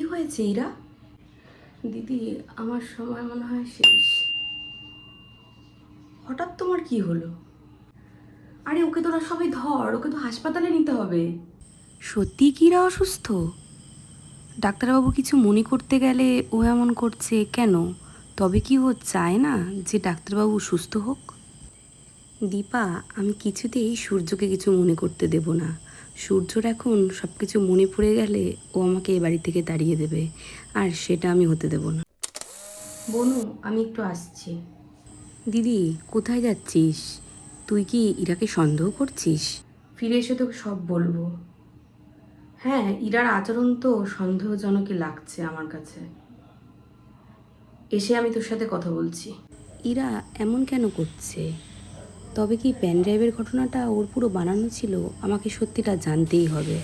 হয়েছে ইরা? দিদি আমার সময় মনে হয় শেষ। হঠাৎ তোমার কি হলো? আরে ওকে তোরা সবাই ধর ওকে তো হাসপাতালে নিতে হবে। সত্যি কি ইরা অসুস্থ? ডাক্তারবাবু কিছু মনে করতে গেলে ও এমন করছে কেন? তবে কি ও চায় না যে ডাক্তারবাবু সুস্থ হোক? দীপা আমি কিছুতেই সূর্যকে কিছু মনে করতে দেব না। সূর্যর এখন সব কিছু মনে পড়ে গেলে ও আমাকে এ বাড়ি থেকে তাড়িয়ে দেবে আর সেটা আমি হতে দেব না। বনু আমি একটু আসছি। দিদি কোথায় যাচ্ছিস? তুই কি ইরাকে সন্দেহ করছিস? ফিরে এসে তোকে সব বলব। হ্যাঁ ইরার আচরণ তো সন্দেহজনকই লাগছে আমার কাছে। এসে আমি তোর সাথে কথা বলছি। ইরা এমন কেন করছে? তবে কি প্যান ড্রাইভের ঘটনাটা ওর পুরো বানানো ছিল? আমাকে সত্যিটা জানতেই হবে।